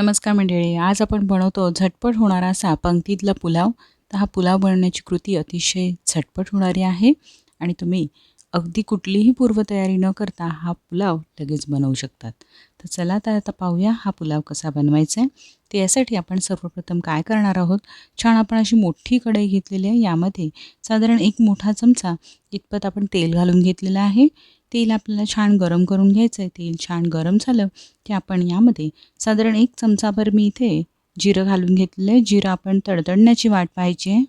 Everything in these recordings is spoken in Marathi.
नमस्कार मंडळी आज आपण बनवतो झटपट होणारा असा पंक्तीतला पुलाव. तर हा पुलाव बनवण्याची कृती अतिशय झटपट होणारी आहे आणि तुम्ही अगदी कुठलीही पूर्वतयारी न करता हा पुलाव लगेच बनवू शकतात. तर चला तर आता पाहूया हा पुलाव कसा बनवायचा आहे तर यासाठी आपण सर्वप्रथम काय करणार आहोत? छान आपण अशी मोठी कढई घेतलेली आहे. यामध्ये साधारण एक मोठा चमचा इतपत आपण तेल घालून घेतलेलं आहे. तेल आपल्याला छान गरम करून घ्यायचं आहे तेल छान गरम झालं की आपण यामध्ये साधारण एक चमचाभर मी इथे जिरं घालून घेतलेलं आहे. जिरं आपण तडतडण्याची वाट पाहायची आहे.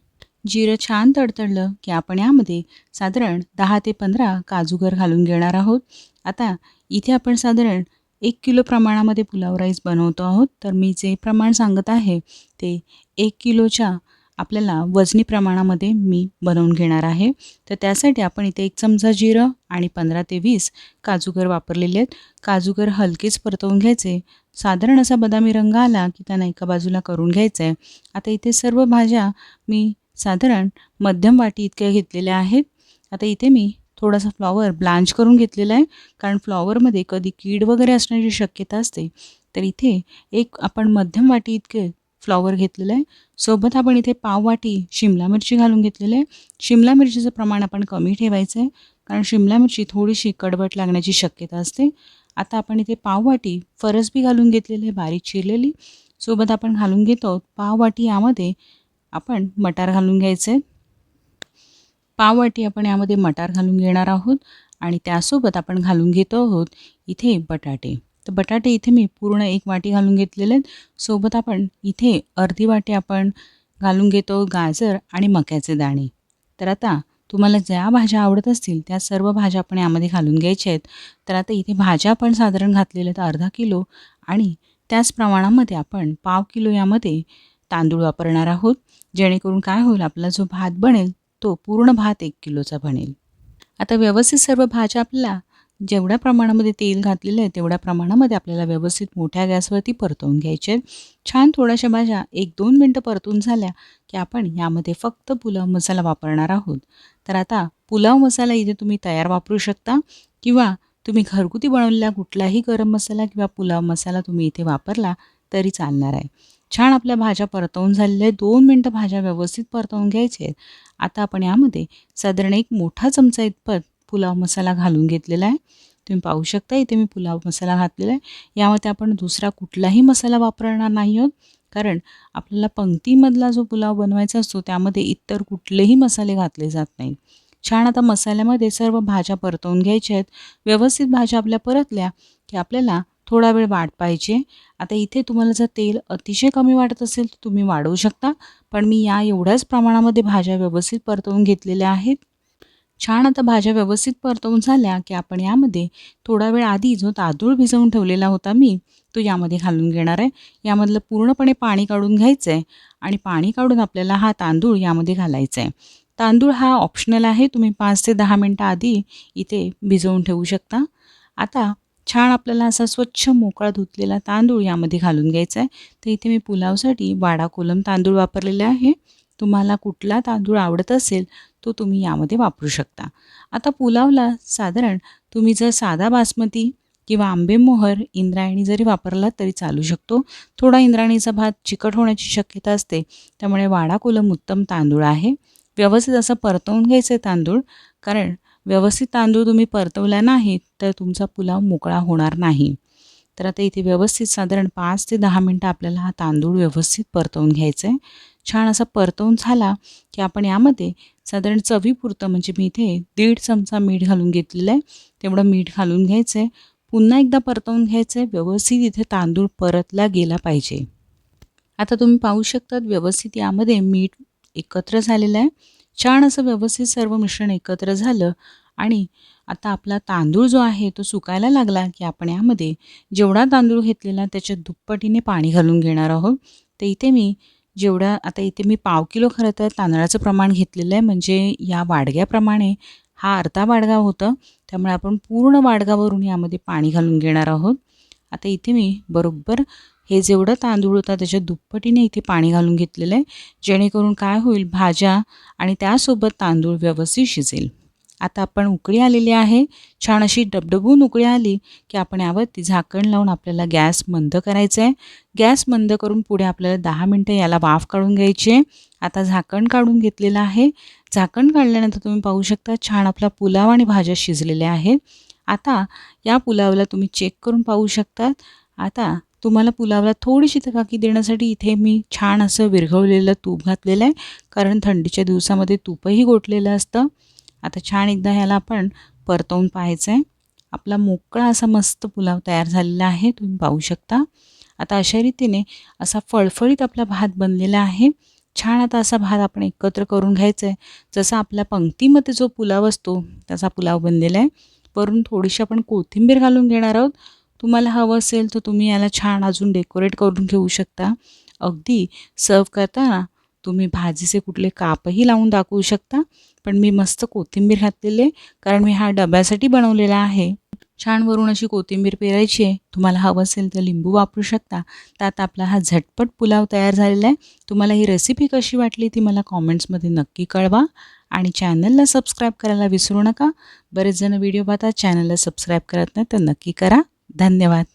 जिरं छान तडतडलं की आपण यामध्ये साधारण दहा ते पंधरा काजूगर घालून घेणार आहोत. आता इथे आपण साधारण एक किलो प्रमाणामध्ये पुलाव राईस बनवतो आहोत. तर मी जे प्रमाण सांगत आहे ते एक किलोच्या आपल्याला वजनी प्रमाणामध्ये मी बनवून घेणार आहे. तर त्यासाठी आपण इथे एक चमचा जिरं आणि पंधरा ते वीस काजूगर वापरलेले आहेत. काजूगर हलकेच परतवून घ्यायचे. साधारण असा बदामी रंग आला की त्यांना एका बाजूला करून घ्यायचं आहे आता इथे सर्व भाज्या मी साधारण मध्यम वाटी इतक्या घेतलेल्या आहेत. आता इथे मी थोडासा फ्लॉवर ब्लांच करून घेतलेला आहे. कारण फ्लॉवरमध्ये कधी कीड वगैरे असण्याची शक्यता असते. तर इथे एक आपण मध्यम वाटी इतके फ्लॉवर घेतलेलं आहे. सोबत आपण इथे पाववाटी शिमला मिरची घालून घेतलेलं आहे. शिमला मिरचीचं प्रमाण आपण कमी ठेवायचं आहे. कारण शिमला मिरची थोडीशी कडबट लागण्याची शक्यता असते. आता आपण इथे पाववाटी फरसबी घालून घेतलेली आहे बारीक चिरलेली. सोबत आपण घालून घेतो पाववाटी यामध्ये आपण मटार घालून घ्यायचे पाववाटी आपण यामध्ये मटार घालून घेणार आहोत आणि त्यासोबत आपण घालून घेतो आहोत इथे बटाटे. तर बटाटे इथे मी पूर्ण एक वाटी घालून घेतलेले आहेत. सोबत आपण इथे अर्धी वाटी आपण घालून घेतो गाजर आणि मक्याचे दाणे. तर आता तुम्हाला ज्या भाज्या आवडत असतील त्या सर्व भाज्या आपण यामध्ये घालून घ्यायच्या आहेत. तर आता इथे भाज्या आपण साधारण घातलेल्या आहेत अर्धा किलो आणि त्याच प्रमाणामध्ये आपण पाव किलो यामध्ये तांदूळ वापरणार आहोत. जेणेकरून काय होईल आपला जो भात बनेल तो पूर्ण भात एक किलोचा बनेल. आता व्यवस्थित सर्व भाज्या आपल्याला जेवढ्या प्रमाणामध्ये तेल घातलेलं आहे तेवढ्या प्रमाणामध्ये आपल्याला व्यवस्थित मोठ्या गॅसवरती परतवून घ्यायचे छान थोड्याशा भाज्या एक दोन मिनटं परतून झाल्या की आपण यामध्ये फक्त पुलाव मसाला वापरणार आहोत. तर आता पुलाव मसाला इथे तुम्ही तयार वापरू शकता किंवा तुम्ही घरगुती बनवलेला कुठलाही गरम मसाला किंवा पुलाव मसाला तुम्ही इथे वापरला तरी चालणार आहे. छान आपल्या भाज्या परतवून झालेल्या आहेत. दोन मिनटं भाज्या व्यवस्थित परतवून घ्यायचे आहेत. आता आपण यामध्ये साधारण एक मोठा चमचा इतपत पुलाव मसाला घालून घेतलेला आहे. तुम्ही पाहू शकता इथे मी पुलाव मसाला घातलेला आहे. यामध्ये आपण दुसरा कुठलाही मसाला वापरणार नाही आहोत. कारण आपल्याला पंक्तीमधला जो पुलाव बनवायचा असतो त्यामध्ये इतर कुठलेही मसाले घातले जात नाहीत. छान आता मसाल्यामध्ये सर्व भाज्या परतवून घ्यायच्या आहेत. व्यवस्थित भाज्या आपल्या परतल्या की आपल्याला थोडा वेळ वाट पाहिजे. आता इथे तुम्हाला जर तेल अतिशय कमी वाटत असेल तर तुम्ही वाढवू शकता. पण मी या एवढ्याच प्रमाणामध्ये भाज्या व्यवस्थित परतवून घेतलेल्या आहेत. छान आता भाज्या व्यवस्थित परतवून झाल्या की आपण यामध्ये थोडा वेळ आधी जो तांदूळ भिजवून ठेवलेला होता मी तो यामध्ये घालून घेणार आहे. यामधलं पूर्णपणे पाणी काढून घ्यायचं आहे आणि पाणी काढून आपल्याला हा तांदूळ यामध्ये घालायचा आहे तांदूळ हा ऑप्शनल आहे तुम्ही पाच ते दहा मिनटं आधी इथे भिजवून ठेवू शकता. आता छान आपल्याला असा स्वच्छ मोकळा धुतलेला तांदूळ यामध्ये घालून घ्यायचा आहे तर इथे मी पुलावसाठी वाडा कोलम तांदूळ वापरलेले आहे. तुम्हाला कुठला तांदूळ आवडत असेल तो तुम्ही यामध्ये वापरू शकता. आता पुलावला साधारण तुम्ही जर साधा बासमती किंवा आंबेमोहर इंद्रायणी जरी वापरला तरी चालू शकतो. थोडा इंद्रायणीचा भात चिकट होण्याची शक्यता असते त्यामुळे वाडा कोलम उत्तम तांदूळ आहे. व्यवस्थित असं परतवून घ्यायचं आहे तांदूळ कारण व्यवस्थित तांदूळ तुम्ही परतवला नाही तर तुमचा पुलाव मोकळा होणार नाही. तर आता इथे व्यवस्थित साधारण पाच ते दहा मिनटं आपल्याला हा तांदूळ व्यवस्थित परतवून घ्यायचा आहे छान असा परतवून झाला की आपण यामध्ये साधारण चवीपुरतं म्हणजे मी इथे दीड चमचा मीठ घालून घेतलेलं आहे. तेवढं मीठ घालून घ्यायचं आहे पुन्हा एकदा परतवून घ्यायचं आहे व्यवस्थित इथे तांदूळ परतला गेला पाहिजे. आता तुम्ही पाहू शकतात व्यवस्थित यामध्ये मीठ एकत्र झालेलं आहे. छान असं व्यवस्थित सर्व मिश्रण एकत्र झालं आणि आता आपला तांदूळ जो आहे तो सुकायला लागला की आपण यामध्ये जेवढा तांदूळ घेतलेला त्याच्या दुप्पटीने पाणी घालून घेणार आहोत. ते इथे मी जेवढा आता इथे मी पाव किलो खरं तर तांदळाचं प्रमाण घेतलेलं आहे म्हणजे या वाडग्याप्रमाणे हा अर्धा वाडगा होतं. त्यामुळे आपण पूर्ण वाडगावरून यामध्ये पाणी घालून घेणार आहोत. आता इथे मी बरोबर हे जेवढं तांदूळ होता त्याच्या दुप्पटीने इथे पाणी घालून घेतलेलं आहे जेणेकरून काय होईल भाज्या आणि त्यासोबत तांदूळ व्यवस्थित शिजेल. आता आपण उकळी आलेली आहे. छान अशी डबडबून उकळी आली की आपण यावरती झाकण लावून आपल्याला गॅस मंद करायचं आहे गॅस मंद करून पुढे आपल्याला दहा मिनटं याला वाफ काढून घ्यायची आहे. आता झाकण काढून घेतलेलं आहे. झाकण काढल्यानंतर तुम्ही पाहू शकता छान आपला पुलाव आणि भाज्या शिजलेल्या आहेत. आता या पुलावला तुम्ही चेक करून पाहू शकतात आता तुम्हाला पुलावला थोडीशी तकाकी देण्यासाठी इथे मी छान असं विरघळलेलं तूप घातलेलं आहे. कारण थंडीच्या दिवसामध्ये तूपही गोठलेलं असतं. आता छान एकदा ह्याला आपण परतवून पाहायचं आहे आपला मोकळा असा मस्त पुलाव तयार झालेला आहे तुम्ही पाहू शकता. आता अशा रीतीने असा फळफळीत आपला भात बनलेला आहे. छान आता असा भात आपण एकत्र करून घ्यायचा आहे जसा आपल्या पंक्तीमध्ये जो पुलाव असतो तसा पुलाव बनलेला आहे. वरून थोडीशी आपण कोथिंबीर घालून घेणार आहोत. तुम्हाला हवं असेल तर तुम्ही याला छान अजून डेकोरेट करून घेऊ शकता. अगदी सर्व करताना तुम्ही भाजीचे कुठले कापही लावून दाखवू शकता पण मी मस्त कोथिंबीर घातलेले कारण मी हा डब्यासाठी बनवलेला आहे. छान वरून अशी कोथिंबीर पेरायची आहे. तुम्हाला हवं असेल तर लिंबू वापरू शकता. त्यात आपला हा झटपट पुलाव तयार झालेला आहे. तुम्हाला ही रेसिपी कशी वाटली ती मला कॉमेंट्समध्ये नक्की कळवा. आणि चॅनलला सबस्क्राईब करायला विसरू नका. बरेच जण व्हिडिओ पाहतात चॅनलला सबस्क्राईब करत नाही तर नक्की करा. धन्यवाद.